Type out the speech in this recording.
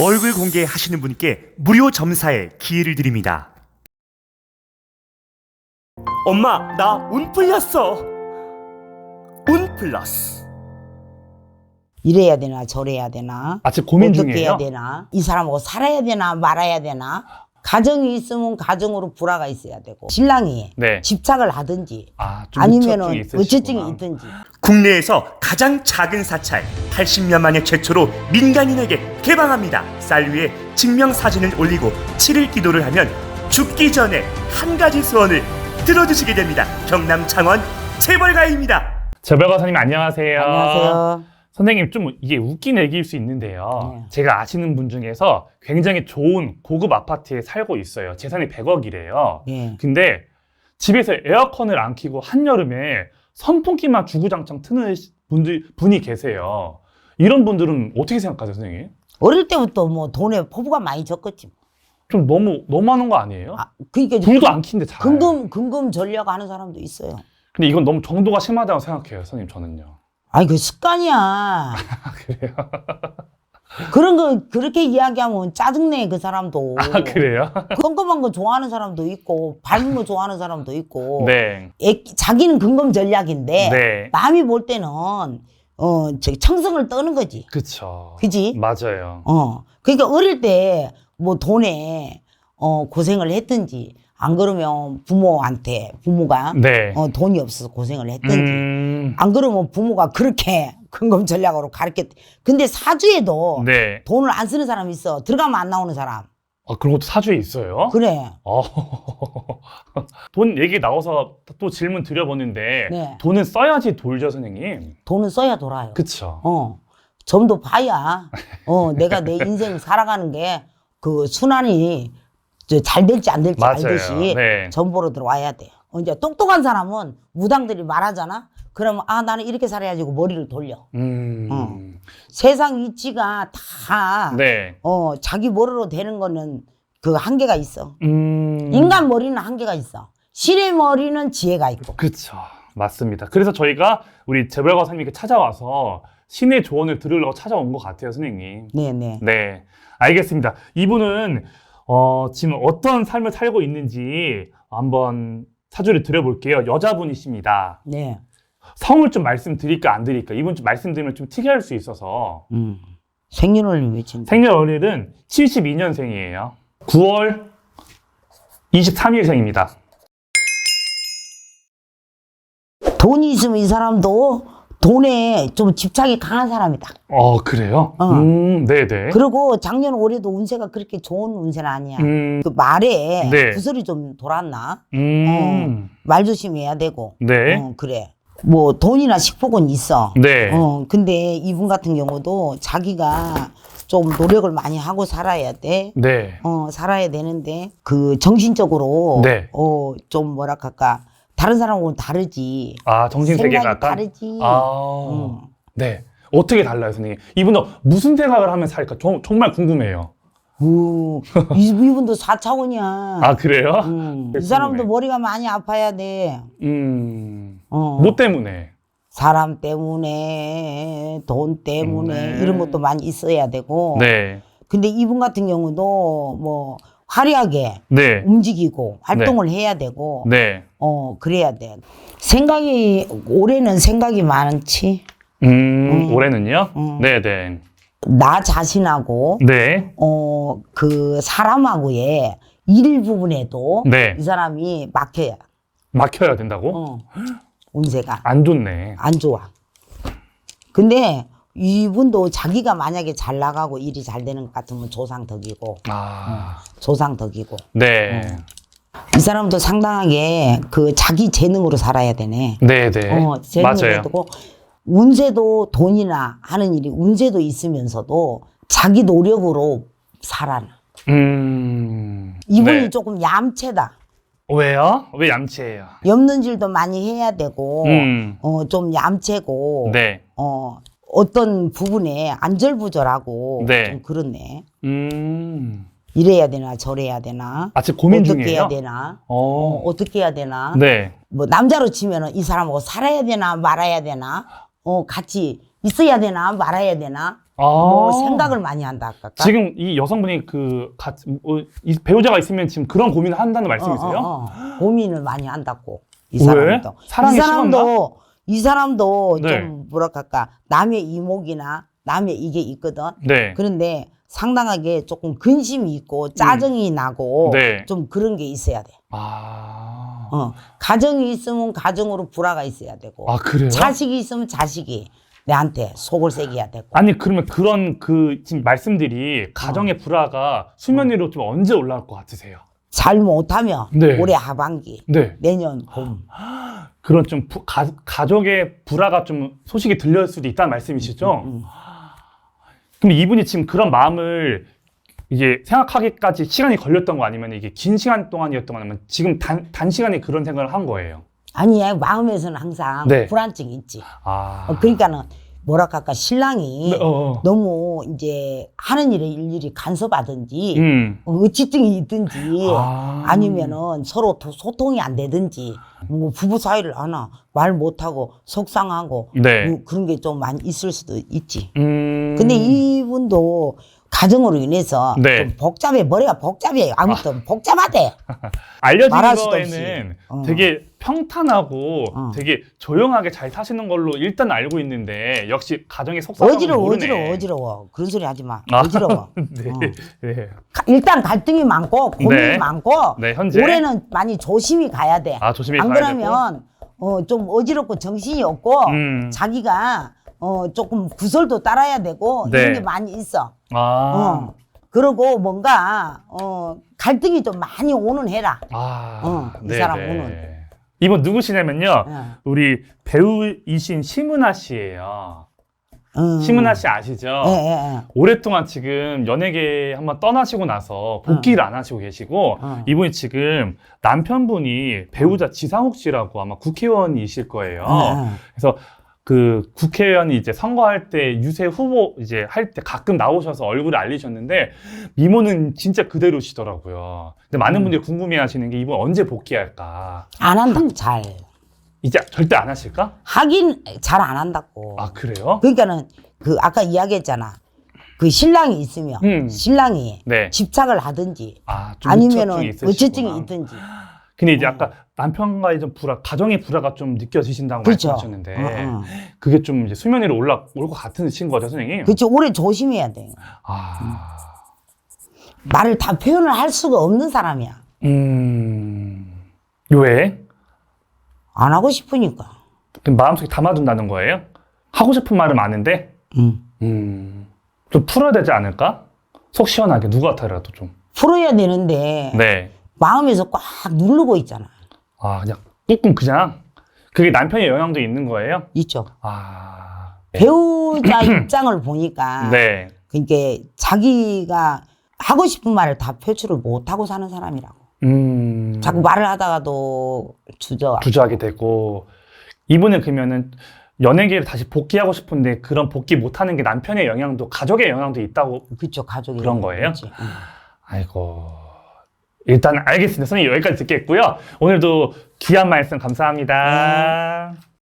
얼굴 공개하시는 분께 무료 점사에 기회를 드립니다. 엄마, 나 운 풀렸어. 운 플러스. 이래야 되나 저래야 되나 아, 지금 고민 어떻게 중이에요? 해야 되나 이 사람하고 살아야 되나 말아야 되나 가정이 있으면 가정으로 불화가 있어야 되고 신랑이 네. 집착을 하든지 아, 좀 아니면은 있으시구나. 의처증이 있든지 국내에서 가장 작은 사찰 80년 만에 최초로 민간인에게 개방합니다. 쌀 위에 증명 사진을 올리고 7일 기도를 하면 죽기 전에 한 가지 소원을 들어주시게 됩니다. 경남 창원 재벌가입니다. 재벌가사님 안녕하세요. 안녕하세요 선생님 좀 이게 웃긴 얘기일 수 있는데요. 네. 제가 아시는 분 중에서 굉장히 좋은 고급 아파트에 살고 있어요. 재산이 100억이래요. 예. 근데 집에서 에어컨을 안 켜고 한여름에 선풍기만 주구장창 트는 분들, 분이 계세요. 이런 분들은 어떻게 생각하세요, 선생님? 어릴 때부터 뭐 돈에 포부가 많이 적겠지 좀 너무, 너무하는 거 아니에요? 아, 그러니까 불도 안 킨데 잘. 금금 금금 전략 하는 사람도 있어요 근데 이건 너무 정도가 심하다고 생각해요, 선생님, 저는요. 아이 그 습관이야 그래요? 그런 거 그렇게 이야기하면 짜증내 그 사람도 아, 그래요? 꼼꼼한 거 좋아하는 사람도 있고 밝은 거 좋아하는 사람도 있고 네. 애- 자기는 근검 전략인데 네. 남이 볼 때는 어 저기 청성을 떠는 거지 그쵸. 그지 맞아요. 어 그러니까 어릴 때 뭐 돈에 어 고생을 했든지 안 그러면 부모한테 부모가 네. 어 돈이 없어서 고생을 했든지 음, 안 그러면 부모가 그렇게 근검 전략으로 가르쳤 근데 사주에도 네. 돈을 안 쓰는 사람 있어 들어가면 안 나오는 사람 아, 그런 것도 사주에 있어요? 그래 어. 돈 얘기 나와서 또 질문 드려보는데 네. 돈은 써야지 돌죠, 선생님. 돈은 써야 돌아요 그쵸. 어, 점도 봐야, 어, 내가 내 인생 살아가는 게 그 순환이 저잘 될지 안 될지 맞아요. 알듯이 네. 점 보러 들어와야 돼요. 어, 이제 똑똑한 사람은 무당들이 말하잖아? 그러면 아, 나는 이렇게 살아야지 고 머리를 돌려. 음. 어. 세상 이치가 다, 네. 어, 자기 머리로 되는 거는 그 한계가 있어. 음. 인간 머리는 한계가 있어. 신의 머리는 지혜가 있고. 그쵸. 맞습니다. 그래서 저희가 우리 재벌가사님께 찾아와서 신의 조언을 들으려고 찾아온 것 같아요, 선생님. 네네. 네, 알겠습니다. 이분은 어, 지금 어떤 삶을 살고 있는지 한번 사주를 드려볼게요. 여자분이십니다. 네. 성을 좀 말씀드릴까 안 드릴까? 이분 좀 말씀드리면 좀 특이할 수 있어서 음. 생년월일 외친다. 생년월일은 72년생이에요. 9월 23일생입니다. 돈이 있으면 이 사람도 돈에 좀 집착이 강한 사람이다. 어, 그래요? 어. 음, 네네. 그리고 작년 올해도 운세가 그렇게 좋은 운세는 아니야. 음, 그 말에 네. 구설이 좀 돌았나? 음, 말 조심해야 되고. 네. 어, 그래. 뭐 돈이나 식복은 있어. 네. 어, 근데 이분 같은 경우도 자기가 좀 노력을 많이 하고 살아야 돼. 네. 어, 살아야 되는데 그 정신적으로 네. 어, 좀 뭐라 할까? 다른 사람하고는 다르지. 아, 정신 세계가 생각이 약간? 다르지. 아, 음. 네. 어떻게 달라요, 선생님? 이분은 무슨 생각을 하면 살까? 정, 정말 궁금해요. 오, 이- 이분도 4차원이야. 아, 그래요? 음, 이 궁금해. 사람도 머리가 많이 아파야 돼. 음, 어. 뭐 때문에? 사람 때문에, 돈 때문에, 네. 이런 것도 많이 있어야 되고. 네. 근데 이분 같은 경우도 뭐, 화려하게 네. 움직이고, 활동을 해야 되고, 네. 어, 그래야 돼. 생각이, 올해는 생각이 많지. 음, 올해는요? 음. 네네. 나 자신하고, 네. 어, 그 사람하고의 일 부분에도 네. 이 사람이 막혀야. 막혀야 된다고? 어, 운세가 안 좋네. 안 좋아. 근데 이분도 자기가 만약에 잘 나가고 일이 잘 되는 것 같으면 조상 덕이고 아, 조상 덕이고 네. 이 사람도 상당하게 그 자기 재능으로 살아야 되네. 네 네. 어, 재능으로 맞아요. 해야 되고 운세도 돈이나 하는 일이 운세도 있으면서도 자기 노력으로 살아나. 음. 이분이 네. 조금 얌체다. 왜요? 왜 얌체예요? 엮는질도 많이 해야 되고 음. 어, 좀 얌체고 네. 어, 어떤 부분에 안절부절하고 네. 좀 그렇네. 음. 이래야 되나 저래야 되나 아, 지금 고민 어떻게 중이에요? 해야 되나 어. 어 떻게 해야 되나 네. 뭐 남자로 치면은 이 사람하고 살아야 되나 말아야 되나 어 같이 있어야 되나 말아야 되나 아. 뭐 생각을 많이 한다 할까? 지금 이 여성분이 그 가, 어, 이 배우자가 있으면 지금 그런 고민을 한다는 말씀이세요? 어, 어, 어. 고민을 많이 한다고 이 왜? 사람도 사랑이 이 사람도 이 사람도 네. 좀 뭐랄까 남의 이목이나 남의 이게 있거든. 네. 그런데 상당하게 조금 근심이 있고 짜증이 나고 네. 좀 그런 게 있어야 돼. 아. 어. 가정이 있으면 가정으로 불화가 있어야 되고 아, 그래요? 자식이 있으면 자식이 내한테 속을 새겨야 되고 아니 그러면 그런 그 지금 말씀들이 가정의 불화가 수면 위로 좀 언제 올라올 것 같으세요? 잘 못하면 네. 올해 하반기 네. 내년 봄 그런 좀 부- 가, 가족의 불화가 좀 소식이 들려올 수도 있다는 말씀이시죠? 음. 그럼 이분이 지금 그런 마음을 이게 생각하기까지 시간이 걸렸던 거 아니면 이게 긴 시간 동안이었던 거 아니면 지금 단, 단시간에 그런 생각을 한 거예요? 아니 마음에서는 항상 네. 불안증이 있지. 아. 어, 그러니까는 뭐랄까 신랑이 네, 어, 어. 너무 이제 하는 일에 일일이 간섭하든지 음. 어, 의치증이 있든지 아. 아니면은 서로 도- 소통이 안 되든지 뭐 부부 사이를 하나 말 못하고 속상하고 네. 뭐 그런 게 좀 많이 있을 수도 있지. 음. 근데 이분도 가정으로 인해서 네. 좀 복잡해 머리가 복잡해 아무튼 복잡하대. 알려진 말할 수도 거에는 없이. 어. 되게 평탄하고 어. 되게 조용하게 잘 사시는 걸로 일단 알고 있는데 역시 가정의 속상함을 어지러워 모르네. 어지러워 어지러워 그런 소리 하지 마 아. 어지러워. 네. 어. 네. 가- 일단 갈등이 많고 고민이 네. 많고 네, 현재. 올해는 많이 조심히 가야 돼. 아, 조심히 안 가야 그러면 어, 좀 어지럽고 정신이 없고 음. 자기가 어, 조금 구설도 따라야 되고 네. 이런 게 많이 있어. 아. 어. 그리고 뭔가 어, 갈등이 좀 많이 오는 해라. 아. 어, 이 네, 사람 네. 오늘. 이분 누구시냐면요. 어. 우리 배우이신 심은하 씨예요. 어. 심은하 씨 아시죠? 예, 예, 예. 오랫동안 지금 연예계 한번 떠나시고 나서 복귀를 안 하시고 계시고 어. 이분이 지금 남편분이 배우자 지상욱 씨라고 아마 국회의원이실 거예요. 어, 어. 그래서 그 국회의원이 이제 선거할 때 유세 후보 이제 할 때 가끔 나오셔서 얼굴을 알리셨는데 미모는 진짜 그대로시더라고요. 근데 많은 음. 분들이 궁금해하시는 게 이분 언제 복귀할까? 안 한다 잘. 이제 절대 안 하실까? 하긴 잘 안 한다고. 아 그래요? 그러니까는 그 아까 이야기했잖아. 그 신랑이 있으면 음. 신랑이 네. 집착을 하든지 아, 좀 아니면은 의처증이 있으시구나. 의처증이 있든지. 근데 이제 어. 아까 남편과의 좀 불화, 가정의 불화가 좀 느껴지신다고 그렇죠. 말씀하셨는데 어, 어. 그게 좀 이제 수면 위로 올라올 것 같으신 거죠, 선생님? 그렇죠. 올해 조심해야 돼. 아, 말을 다 표현을 할 수가 없는 사람이야. 음, 왜? 안 하고 싶으니까. 그럼 마음속에 담아둔다는 거예요? 하고 싶은 말은 많은데, 응. 음, 좀 풀어야 되지 않을까? 속 시원하게 누구 같아라도 좀. 풀어야 되는데 네. 마음에서 꽉 누르고 있잖아. 아, 그냥 꾹꾹 그냥. 그게 남편의 영향도 있는 거예요? 있죠. 아, 배우자 입장을 보니까 네. 그러니까 자기가 하고 싶은 말을 다 표출을 못 하고 사는 사람이라고. 음. 자꾸 말을 하다가도 주저. 주저하게 되고 이분은 그러면은 연예계를 다시 복귀하고 싶은데 그런 복귀 못하는 게 남편의 영향도 가족의 영향도 있다고 그쵸 가족이 그런 거예요? 있지. 응. 아이고 일단 알겠습니다. 선생님 여기까지 듣겠고요. 오늘도 귀한 말씀 감사합니다